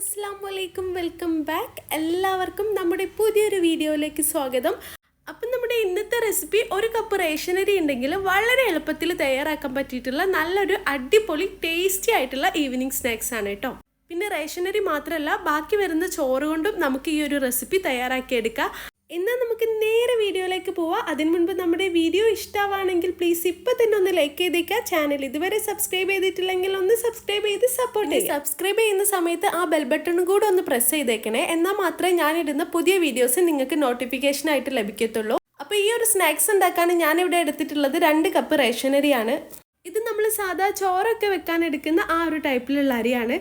അസ്സാം വലൈക്കും welcome back. എല്ലാവർക്കും നമ്മുടെ പുതിയൊരു വീഡിയോയിലേക്ക് സ്വാഗതം. അപ്പം നമ്മുടെ ഇന്നത്തെ റെസിപ്പി ഒരു കപ്പ് റേഷനരി ഉണ്ടെങ്കിൽ വളരെ എളുപ്പത്തിൽ തയ്യാറാക്കാൻ പറ്റിയിട്ടുള്ള നല്ലൊരു അടിപൊളി ടേസ്റ്റി ആയിട്ടുള്ള ഈവനിങ് സ്നാക്സ് ആണ് കേട്ടോ. പിന്നെ റേഷനരി മാത്രമല്ല ബാക്കി വരുന്ന ചോറ് കൊണ്ടും നമുക്ക് ഈ ഒരു റെസിപ്പി തയ്യാറാക്കിയെടുക്കാം. എന്നാൽ നമുക്ക് നേരെ വീഡിയോയിലേക്ക് പോവാം. അതിന് മുൻപ് നമ്മുടെ വീഡിയോ ഇഷ്ടമാണെങ്കിൽ പ്ലീസ് ഇപ്പം തന്നെ ഒന്ന് ലൈക്ക് ചെയ്തേക്കുക ചാനൽ ഇതുവരെ സബ്സ്ക്രൈബ് ചെയ്തിട്ടില്ലെങ്കിൽ ഒന്ന് സബ്സ്ക്രൈബ് ചെയ്ത് സപ്പോർട്ട് ചെയ്യുക. സബ്സ്ക്രൈബ് ചെയ്യുന്ന സമയത്ത് ആ ബെൽ ബട്ടണും കൂടെ ഒന്ന് പ്രസ് ചെയ്തേക്കണേ. എന്നാൽ മാത്രമേ ഞാനിടുന്ന പുതിയ വീഡിയോസ് നിങ്ങൾക്ക് നോട്ടിഫിക്കേഷൻ ആയിട്ട് ലഭിക്കത്തുള്ളൂ. അപ്പോൾ ഈ ഒരു സ്നാക്സ് ഉണ്ടാക്കാൻ ഞാനിവിടെ എടുത്തിട്ടുള്ളത് രണ്ട് കപ്പ് റേഷനരിയാണ്. ഇത് നമ്മൾ സാധാ ചോറൊക്കെ വെക്കാൻ എടുക്കുന്ന ആ ഒരു ടൈപ്പിലുള്ള അരിയാണ്.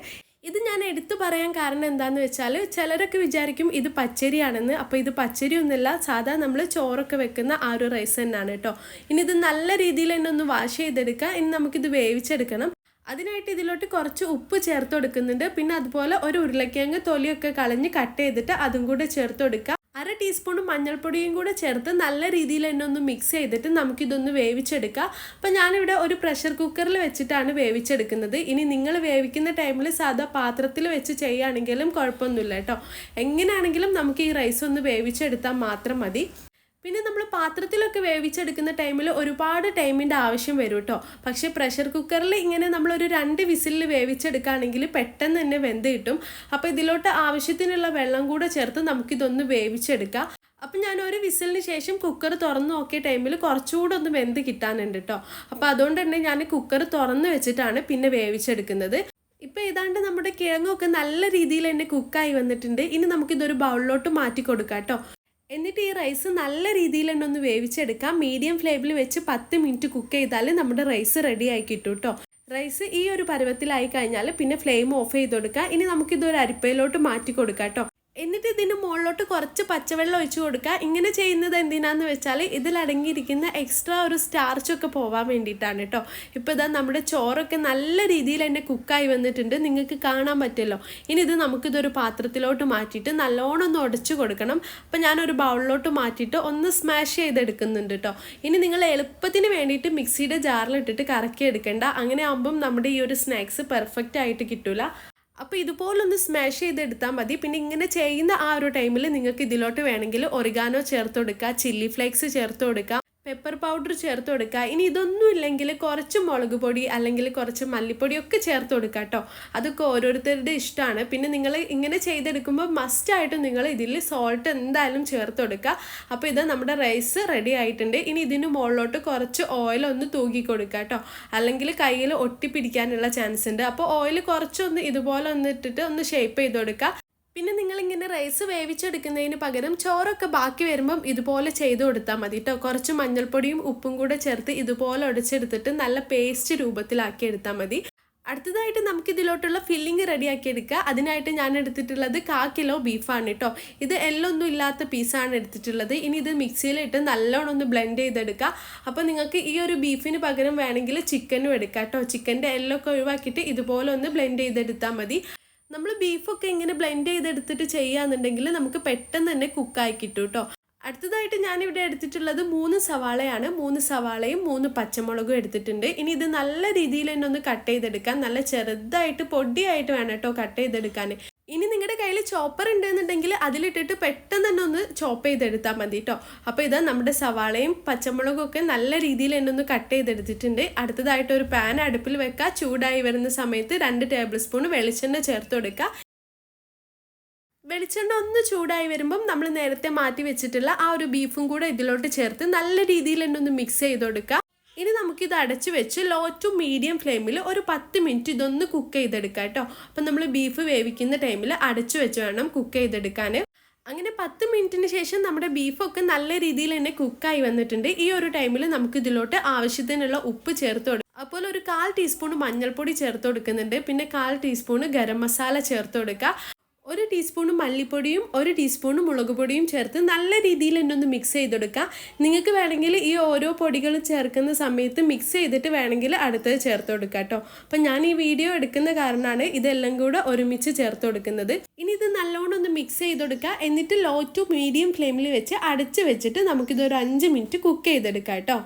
ഇത് ഞാൻ എടുത്തു പറയാൻ കാരണം എന്താണെന്ന് വെച്ചാൽ ചിലരൊക്കെ വിചാരിക്കും ഇത് പച്ചരിയാണെന്ന്. അപ്പോൾ ഇത് പച്ചരി ഒന്നുമില്ല സാധാ നമ്മൾ ചോറൊക്കെ വെക്കുന്ന ആ ഒരു റൈസ് തന്നെയാണ് കേട്ടോ. ഇനി ഇത് നല്ല രീതിയിൽ തന്നെ ഒന്ന് വാഷ് ചെയ്തെടുക്കുക. ഇനി നമുക്കിത് വേവിച്ചെടുക്കണം. അതിനായിട്ട് ഇതിലോട്ട് കുറച്ച് ഉപ്പ് ചേർത്ത് കൊടുക്കുന്നുണ്ട്. പിന്നെ അതുപോലെ ഒരു ഉരുളക്കിഴങ്ങ് തൊലിയൊക്കെ കളഞ്ഞ് കട്ട് ചെയ്തിട്ട് അതും കൂടെ ചേർത്ത് കൊടുക്കുക. അര ടീസ്പൂൺ മഞ്ഞൾപ്പൊടിയും കൂടെ ചേർത്ത് നല്ല രീതിയിൽ തന്നെ ഒന്ന് മിക്സ് ചെയ്തിട്ട് നമുക്കിതൊന്ന് വേവിച്ചെടുക്കാം. അപ്പം ഞാനിവിടെ ഒരു പ്രഷർ കുക്കറിൽ വെച്ചിട്ടാണ് വേവിച്ചെടുക്കുന്നത്. ഇനി നിങ്ങൾ വേവിക്കുന്ന ടൈമിൽ സാധാ പാത്രത്തിൽ വെച്ച് ചെയ്യുകയാണെങ്കിലും കുഴപ്പമൊന്നുമില്ല കേട്ടോ. എങ്ങനെയാണെങ്കിലും നമുക്ക് ഈ റൈസ് ഒന്ന് വേവിച്ചെടുത്താൽ മാത്രം മതി. പിന്നെ നമ്മൾ പാത്രത്തിലൊക്കെ വേവിച്ചെടുക്കുന്ന ടൈമിൽ ഒരുപാട് ടൈമിന്റെ ആവശ്യം വരും കേട്ടോ പക്ഷേ പ്രഷർ കുക്കറിൽ ഇങ്ങനെ നമ്മളൊരു രണ്ട് വിസിലിൽ വേവിച്ചെടുക്കുകയാണെങ്കിൽ പെട്ടെന്ന് തന്നെ വെന്ത് കിട്ടും. അപ്പോൾ ഇതിലോട്ട് ആവശ്യത്തിനുള്ള വെള്ളം കൂടെ ചേർത്ത് നമുക്കിതൊന്ന് വേവിച്ചെടുക്കാം. അപ്പം ഞാൻ ഒരു വിസിലിന് ശേഷം കുക്കർ തുറന്ന് നോക്കിയ ടൈമിൽ കുറച്ചുകൂടെ ഒന്ന് വെന്ത് കിട്ടാനുണ്ട് കേട്ടോ അപ്പോൾ അതുകൊണ്ട് തന്നെ ഞാൻ കുക്കർ തുറന്ന് വെച്ചിട്ടാണ് പിന്നെ വേവിച്ചെടുക്കുന്നത്. ഇപ്പം ഏതാണ്ട് നമ്മുടെ കിഴങ്ങൊക്കെ നല്ല രീതിയിൽ തന്നെ കുക്കായി വന്നിട്ടുണ്ട്. ഇനി നമുക്കിതൊരു ബൗളിലോട്ട് മാറ്റി കൊടുക്കാം കേട്ടോ എന്നിട്ട് ഈ റൈസ് നല്ല രീതിയിൽ തന്നെ ഒന്ന് വേവിച്ചെടുക്കാം. മീഡിയം ഫ്ലെയിമിൽ വെച്ച് പത്ത് മിനിറ്റ് കുക്ക് ചെയ്താൽ നമ്മുടെ റൈസ് റെഡി ആയി കിട്ടും കേട്ടോ റൈസ് ഈ ഒരു പരുവത്തിലായി കഴിഞ്ഞാൽ പിന്നെ ഫ്ലെയിം ഓഫ് ചെയ്ത് കൊടുക്കുക ഇനി നമുക്കിതൊരു അരിപ്പയിലോട്ട് മാറ്റി കൊടുക്കാം കേട്ടോ എന്നിട്ട് ഇതിന് മുകളിലോട്ട് കുറച്ച് പച്ചവെള്ളം ഒഴിച്ച് കൊടുക്കുക. ഇങ്ങനെ ചെയ്യുന്നത് എന്തിനാന്ന് വെച്ചാൽ ഇതിലടങ്ങിയിരിക്കുന്ന എക്സ്ട്രാ ഒരു സ്റ്റാർച്ചൊക്കെ പോവാൻ വേണ്ടിയിട്ടാണ് കേട്ടോ ഇപ്പോൾ ഇതാ നമ്മുടെ ചോറൊക്കെ നല്ല രീതിയിൽ തന്നെ കുക്കായി വന്നിട്ടുണ്ട്. നിങ്ങൾക്ക് കാണാൻ പറ്റുമല്ലോ. ഇനി ഇത് നമുക്കിതൊരു പാത്രത്തിലോട്ട് മാറ്റിയിട്ട് നല്ലോണം ഒന്ന് ഉടച്ചു കൊടുക്കണം. അപ്പം ഞാനൊരു ബൗളിലോട്ട് മാറ്റിയിട്ട് ഒന്ന് സ്മാഷ് ചെയ്തെടുക്കുന്നുണ്ട് കേട്ടോ ഇനി നിങ്ങൾ എളുപ്പത്തിന് വേണ്ടിയിട്ട് മിക്സിയുടെ ജാറിലിട്ടിട്ട് കറക്കി എടുക്കേണ്ട അങ്ങനെ ആകുമ്പം നമ്മുടെ ഈ ഒരു സ്നാക്സ് പെർഫെക്റ്റ് ആയിട്ട് കിട്ടൂല. അപ്പോൾ ഇതുപോലൊന്ന് സ്മാഷ് ചെയ്തെടുത്താൽ മതി. പിന്നെ ഇങ്ങനെ ചെയ്യുന്ന ആ ഒരു ടൈമിൽ നിങ്ങൾക്ക് ഇതിലോട്ട് വേണമെങ്കിൽ ഒറിഗാനോ ചേർത്ത് കൊടുക്കുക ചില്ലി ഫ്ലേക്സ് ചേർത്ത് കൊടുക്കുക പെപ്പർ പൗഡർ ചേർത്ത് കൊടുക്കുക. ഇനി ഇതൊന്നും ഇല്ലെങ്കിൽ കുറച്ച് മുളക് പൊടി അല്ലെങ്കിൽ കുറച്ച് മല്ലിപ്പൊടി ഒക്കെ ചേർത്ത് കൊടുക്കുക കേട്ടോ അതൊക്കെ ഓരോരുത്തരുടെ ഇഷ്ടമാണ്. പിന്നെ നിങ്ങൾ ഇങ്ങനെ ചെയ്തെടുക്കുമ്പോൾ മസ്റ്റായിട്ടും നിങ്ങൾ ഇതിൽ സോൾട്ട് എന്തായാലും ചേർത്ത് കൊടുക്കുക. അപ്പോൾ ഇത് നമ്മുടെ റൈസ് റെഡി ആയിട്ടുണ്ട്. ഇനി ഇതിന് മുകളിലോട്ട് കുറച്ച് ഓയിൽ ഒന്ന് തൂക്കി കൊടുക്കുക കേട്ടോ അല്ലെങ്കിൽ കയ്യിൽ ഒട്ടിപ്പിടിക്കാനുള്ള ചാൻസ് ഉണ്ട്. അപ്പോൾ ഓയിൽ കുറച്ചൊന്ന് ഇതുപോലെ ഒന്ന് ഇട്ടിട്ട് ഒന്ന് ഷേപ്പ് ചെയ്ത് കൊടുക്കുക. പിന്നെ നിങ്ങളിങ്ങനെ റൈസ് വേവിച്ചെടുക്കുന്നതിന് പകരം ചോറൊക്കെ ബാക്കി വരുമ്പം ഇതുപോലെ ചെയ്ത് കൊടുത്താൽ മതി കേട്ടോ കുറച്ച് മഞ്ഞൾപ്പൊടിയും ഉപ്പും കൂടെ ചേർത്ത് ഇതുപോലെ ഉടച്ചെടുത്തിട്ട് നല്ല പേസ്റ്റ് രൂപത്തിലാക്കി എടുത്താൽ മതി. അടുത്തതായിട്ട് നമുക്ക് ഇതിലോട്ടുള്ള ഫില്ലിംഗ് റെഡിയാക്കി എടുക്കുക അതിനായിട്ട് ഞാൻ എടുത്തിട്ടുള്ളത് കാ കിലോ ബീഫാണ് കേട്ടോ ഇത് എല്ലൊന്നും ഇല്ലാത്ത പീസാണ് എടുത്തിട്ടുള്ളത്. ഇനി ഇത് മിക്സിയിലിട്ട് നല്ലോണം ഒന്ന് ബ്ലെൻഡ് ചെയ്തെടുക്കുക അപ്പോൾ നിങ്ങൾക്ക് ഈ ഒരു ബീഫിന് പകരം വേണമെങ്കിൽ ചിക്കനും എടുക്കാം കേട്ടോ ചിക്കന്റെ എല്ലൊക്കെ ഒഴിവാക്കിയിട്ട് ഇതുപോലെ ഒന്ന് ബ്ലെൻഡ് ചെയ്തെടുത്താൽ മതി. നമ്മൾ ബീഫൊക്കെ ഇങ്ങനെ ബ്ലെൻഡ് ചെയ്തെടുത്തിട്ട് ചെയ്യുകയാണെന്നുണ്ടെങ്കിൽ നമുക്ക് പെട്ടെന്ന് തന്നെ കുക്കായി കിട്ടും കേട്ടോ അടുത്തതായിട്ട് ഞാനിവിടെ എടുത്തിട്ടുള്ളത് മൂന്ന് സവാളയാണ്. മൂന്ന് സവാളയും മൂന്ന് പച്ചമുളകും എടുത്തിട്ടുണ്ട്. ഇനി ഇത് നല്ല രീതിയിൽ തന്നെ ഒന്ന് കട്ട് ചെയ്തെടുക്കാൻ നല്ല ചെറുതായിട്ട് പൊടിയായിട്ട് വേണം കേട്ടോ കട്ട് ചെയ്തെടുക്കാൻ. ഇനി നിങ്ങളുടെ കയ്യിൽ ചോപ്പർ ഉണ്ടെന്നുണ്ടെങ്കിൽ അതിലിട്ടിട്ട് പെട്ടെന്ന് തന്നെ ഒന്ന് ചോപ്പ് ചെയ്തെടുത്താൽ മതി കേട്ടോ അപ്പോൾ ഇതാ നമ്മുടെ സവാളയും പച്ചമുളകും ഒക്കെ നല്ല രീതിയിൽ തന്നെ ഒന്ന് കട്ട് ചെയ്തെടുത്തിട്ടുണ്ട്. അടുത്തതായിട്ട് ഒരു പാൻ അടുപ്പിൽ വെക്കുക ചൂടായി വരുന്ന സമയത്ത് രണ്ട് ടേബിൾ സ്പൂൺ വെളിച്ചെണ്ണ ചേർത്ത് കൊടുക്കുക വെളിച്ചെണ്ണ ഒന്ന് ചൂടായി വരുമ്പം നമ്മൾ നേരത്തെ മാറ്റി വെച്ചിട്ടുള്ള ആ ഒരു ബീഫും കൂടെ ഇതിലോട്ട് ചേർത്ത് നല്ല രീതിയിൽ തന്നെ ഒന്ന് മിക്സ് ചെയ്ത് കൊടുക്കുക ഇനി നമുക്കിത് അടച്ച് വെച്ച് ലോ ടു മീഡിയം ഫ്ലെയിമിൽ ഒരു പത്ത് മിനിറ്റ് ഇതൊന്ന് കുക്ക് ചെയ്തെടുക്കാം കേട്ടോ അപ്പം നമ്മൾ ബീഫ് വേവിക്കുന്ന ടൈമിൽ അടച്ചു വെച്ച് വേണം കുക്ക് ചെയ്തെടുക്കാൻ. അങ്ങനെ പത്ത് മിനിറ്റിന് ശേഷം നമ്മുടെ ബീഫൊക്കെ നല്ല രീതിയിൽ തന്നെ കുക്കായി വന്നിട്ടുണ്ട്. ഈ ഒരു ടൈമിൽ നമുക്ക് ഇതിലോട്ട് ആവശ്യത്തിനുള്ള ഉപ്പ് ചേർത്ത് കൊടുക്കും. അതുപോലെ ഒരു കാൽ ടീസ്പൂൺ മഞ്ഞൾപ്പൊടി ചേർത്ത് കൊടുക്കുന്നുണ്ട്. പിന്നെ കാൽ ടീസ്പൂൺ ഗരം മസാല ചേർത്ത് കൊടുക്കുക ഒരു ടീസ്പൂൺ മല്ലിപ്പൊടിയും ഒരു ടീസ്പൂൺ മുളക് പൊടിയും ചേർത്ത് നല്ല രീതിയിൽ എന്നൊന്ന് ഒന്ന് മിക്സ് ചെയ്തെടുക്കുക. നിങ്ങൾക്ക് വേണമെങ്കിൽ ഈ ഓരോ പൊടികൾ ചേർക്കുന്ന സമയത്ത് മിക്സ് ചെയ്തിട്ട് വേണമെങ്കിൽ അടുത്തത് ചേർത്ത് കൊടുക്കുക കേട്ടോ. അപ്പം ഞാൻ ഈ വീഡിയോ എടുക്കുന്ന കാരണമാണ് ഇതെല്ലാം കൂടെ ഒരുമിച്ച് ചേർത്ത് കൊടുക്കുന്നത്. ഇനി ഇത് നല്ലോണം ഒന്ന് മിക്സ് ചെയ്ത് കൊടുക്കുക എന്നിട്ട് ലോ ടു മീഡിയം ഫ്ലെയിമിൽ വെച്ച് അടച്ച് വെച്ചിട്ട് നമുക്കിത് ഒരു അഞ്ച് മിനിറ്റ് കുക്ക് ചെയ്തെടുക്കാം കേട്ടോ.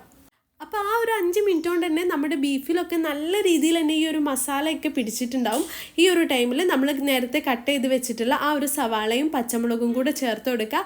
അപ്പോൾ ആ ഒരു അഞ്ച് മിനിറ്റ് കൊണ്ട് തന്നെ നമ്മുടെ ബീഫിലൊക്കെ നല്ല രീതിയിൽ തന്നെ ഈ ഒരു മസാലയൊക്കെ പിടിച്ചിട്ടുണ്ടാവും. ഈ ഒരു ടൈമിൽ നമ്മൾ നേരത്തെ കട്ട് ചെയ്ത് വെച്ചിട്ടുള്ള ആ ഒരു സവാളയും പച്ചമുളകും കൂടെ ചേർത്ത് കൊടുക്കുക.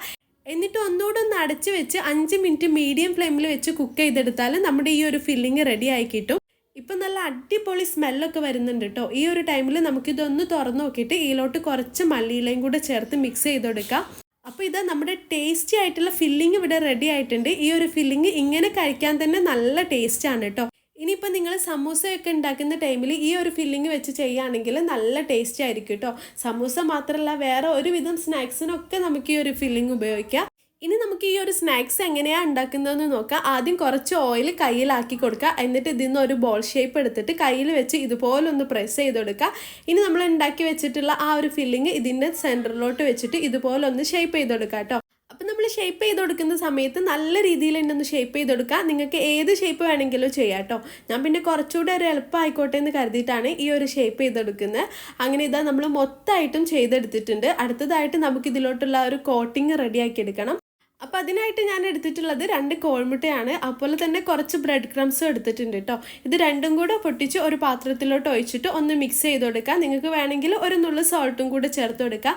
എന്നിട്ട് ഒന്നുകൂടെ ഒന്ന് അടച്ച് വെച്ച് അഞ്ച് മിനിറ്റ് മീഡിയം ഫ്ലെയിമിൽ വെച്ച് കുക്ക് ചെയ്തെടുത്താൽ നമ്മുടെ ഈ ഒരു ഫില്ലിങ് റെഡി ആയി കിട്ടും. ഇപ്പം നല്ല അടിപൊളി സ്മെല്ലൊക്കെ വരുന്നുണ്ട് കേട്ടോ. ഈ ഒരു ടൈമിൽ നമുക്കിതൊന്ന് തുറന്നു നോക്കിയിട്ട് ഇതിലോട്ട് കുറച്ച് മല്ലിയിലയും കൂടെ ചേർത്ത് മിക്സ് ചെയ്ത് കൊടുക്കാം. അപ്പോൾ ഇത് നമ്മുടെ ടേസ്റ്റി ആയിട്ടുള്ള ഫില്ലിംഗ് ഇവിടെ റെഡി ആയിട്ടുണ്ട്. ഈ ഒരു ഫില്ലിംഗ് ഇങ്ങനെ കഴിക്കാൻ തന്നെ നല്ല ടേസ്റ്റാണ് കേട്ടോ ഇനിയിപ്പോൾ നിങ്ങൾ സമൂസയൊക്കെ ഉണ്ടാക്കുന്ന ടൈമിൽ ഈ ഒരു ഫില്ലിംഗ് വെച്ച് ചെയ്യുകയാണെങ്കിൽ നല്ല ടേസ്റ്റി ആയിരിക്കും കേട്ടോ സമൂസ മാത്രമല്ല വേറെ ഒരുവിധം സ്നാക്സിനൊക്കെ നമുക്ക് ഈ ഒരു ഫില്ലിംഗ് ഉപയോഗിക്കാം. ഇനി നമുക്ക് ഈ ഒരു സ്നാക്സ് എങ്ങനെയാണ് ഉണ്ടാക്കുന്നതെന്ന് നോക്കാം. ആദ്യം കുറച്ച് ഓയിൽ കയ്യിലാക്കി കൊടുക്കുക. എന്നിട്ട് ഇതിൽ നിന്ന് ഒരു ബോൾ ഷേപ്പ് എടുത്തിട്ട് കയ്യിൽ വെച്ച് ഇതുപോലൊന്ന് പ്രസ് ചെയ്ത് കൊടുക്കുക ഇനി നമ്മൾ ഉണ്ടാക്കി വെച്ചിട്ടുള്ള ആ ഒരു ഫില്ലിങ് ഇതിന്റെ സെന്ററിലോട്ട് വെച്ചിട്ട് ഇതുപോലൊന്ന് ഷേപ്പ് ചെയ്ത് കൊടുക്കുക കേട്ടോ. അപ്പം നമ്മൾ ഷേപ്പ് ചെയ്ത് കൊടുക്കുന്ന സമയത്ത് നല്ല രീതിയിൽ തന്നെ ഒന്ന് ഷേപ്പ് ചെയ്ത് കൊടുക്കുക നിങ്ങൾക്ക് ഏത് ഷേപ്പ് വേണമെങ്കിലും ചെയ്യാം കേട്ടോ. ഞാൻ പിന്നെ കുറച്ചുകൂടെ ഒരു എളുപ്പമായിക്കോട്ടെ എന്ന് കരുതിയിട്ടാണ് ഈ ഒരു ഷേപ്പ് ചെയ്തെടുക്കുന്നത്. അങ്ങനെ ഇതാ നമ്മൾ മൊത്തമായിട്ടും ചെയ്തെടുത്തിട്ടുണ്ട്. അടുത്തതായിട്ട് നമുക്ക് ഇതിലോട്ടുള്ള ഒരു കോട്ടിങ് റെഡിയാക്കി എടുക്കണം. അപ്പോൾ അതിനായിട്ട് ഞാൻ എടുത്തിട്ടുള്ളത് രണ്ട് കോഴിമുട്ടയാണ്. അതുപോലെ തന്നെ കുറച്ച് ബ്രെഡ് ക്രംസും എടുത്തിട്ടുണ്ട് കേട്ടോ ഇത് രണ്ടും കൂടെ പൊട്ടിച്ച് ഒരു പാത്രത്തിലോട്ട് ഒഴിച്ചിട്ട് ഒന്ന് മിക്സ് ചെയ്ത് കൊടുക്കുക നിങ്ങൾക്ക് വേണമെങ്കിൽ ഒരു നുള്ളു സോൾട്ടും കൂടെ ചേർത്ത് കൊടുക്കുക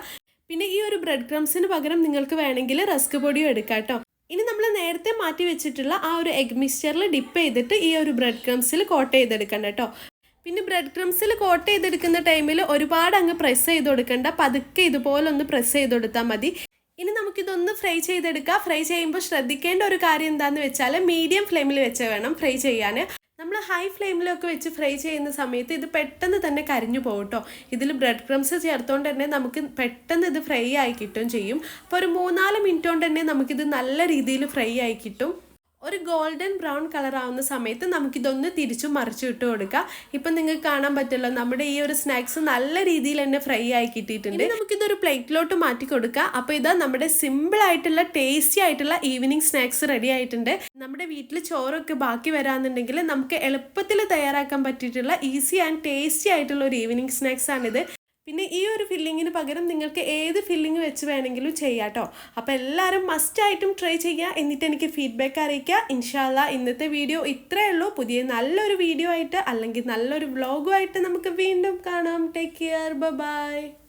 പിന്നെ ഈ ഒരു ബ്രെഡ് ക്രംസിന് പകരം നിങ്ങൾക്ക് വേണമെങ്കിൽ റസ്ക് പൊടിയും എടുക്കാം കേട്ടോ ഇനി നമ്മൾ നേരത്തെ മാറ്റി വെച്ചിട്ടുള്ള ആ ഒരു എഗ് മിക്സ്ചറിൽ ഡിപ്പ് ചെയ്തിട്ട് ഈ ഒരു ബ്രെഡ് ക്രംസിൽ കോട്ട് ചെയ്തെടുക്കണം കേട്ടോ പിന്നെ ബ്രെഡ് ക്രംസിൽ കോട്ട് ചെയ്തെടുക്കുന്ന ടൈമിൽ ഒരുപാട് അങ്ങ് പ്രസ് ചെയ്ത് കൊടുക്കേണ്ട. പതുക്കെ ഇതുപോലെ ഒന്ന് പ്രസ് ചെയ്ത് കൊടുത്താൽ മതി. ഇനി നമുക്കിതൊന്ന് ഫ്രൈ ചെയ്തെടുക്കാം. ഫ്രൈ ചെയ്യുമ്പോൾ ശ്രദ്ധിക്കേണ്ട ഒരു കാര്യം എന്താണെന്ന് വെച്ചാൽ മീഡിയം ഫ്ലെയിമിൽ വെച്ച് വേണം ഫ്രൈ ചെയ്യാൻ നമ്മൾ ഹൈ ഫ്ലെയിമിലൊക്കെ വെച്ച് ഫ്രൈ ചെയ്യുന്ന സമയത്ത് ഇത് പെട്ടെന്ന് തന്നെ കരിഞ്ഞു പോകട്ടോ കേട്ടോ ഇതിൽ ബ്രെഡ് ക്രംസ് ചേർത്തുകൊണ്ട് തന്നെ നമുക്ക് പെട്ടെന്ന് ഇത് ഫ്രൈ ആയി കിട്ടുകയും ചെയ്യും. അപ്പോൾ ഒരു മൂന്നാൽ മിനിറ്റ് കൊണ്ട് തന്നെ നമുക്കിത് നല്ല രീതിയിൽ ഫ്രൈ ആയി കിട്ടും. ഒരു ഗോൾഡൻ ബ്രൗൺ കളർ ആവുന്ന സമയത്ത് നമുക്കിതൊന്ന് തിരിച്ചു മറിച്ചു ഇട്ട് കൊടുക്കാം. ഇപ്പൊ നിങ്ങൾക്ക് കാണാൻ പറ്റുള്ള നമ്മുടെ ഈ ഒരു സ്നാക്സ് നല്ല രീതിയിൽ തന്നെ ഫ്രൈ ആയി കിട്ടിയിട്ടുണ്ട്. നമുക്കിതൊരു പ്ലേറ്റിലോട്ട് മാറ്റി കൊടുക്കാം. അപ്പോൾ ഇതാ നമ്മുടെ സിമ്പിൾ ആയിട്ടുള്ള ടേസ്റ്റി ആയിട്ടുള്ള ഈവനിങ് സ്നാക്സ് റെഡി ആയിട്ടുണ്ട്. നമ്മുടെ വീട്ടിൽ ചോറൊക്കെ ബാക്കി വരാന്നുണ്ടെങ്കിൽ നമുക്ക് എളുപ്പത്തിൽ തയ്യാറാക്കാൻ പറ്റിയിട്ടുള്ള ഈസി ആൻഡ് ടേസ്റ്റി ആയിട്ടുള്ള ഒരു ഈവനിങ് സ്നാക്സ് ആണിത്. പിന്നെ ഈ ഒരു ഫില്ലിങ്ങിന് പകരം നിങ്ങൾക്ക് ഏത് ഫില്ലിങ് വെച്ച് വേണമെങ്കിലും ചെയ്യാം കേട്ടോ അപ്പോൾ എല്ലാവരും മസ്റ്റായിട്ടും ട്രൈ ചെയ്യുക എന്നിട്ട് എനിക്ക് ഫീഡ്ബാക്ക് അറിയിക്കുക ഇൻഷാല്ല ഇന്നത്തെ വീഡിയോ ഇത്രയേ ഉള്ളൂ. പുതിയ നല്ലൊരു വീഡിയോ ആയിട്ട് അല്ലെങ്കിൽ നല്ലൊരു വ്ളോഗുമായിട്ട് നമുക്ക് വീണ്ടും കാണാം. Take care bye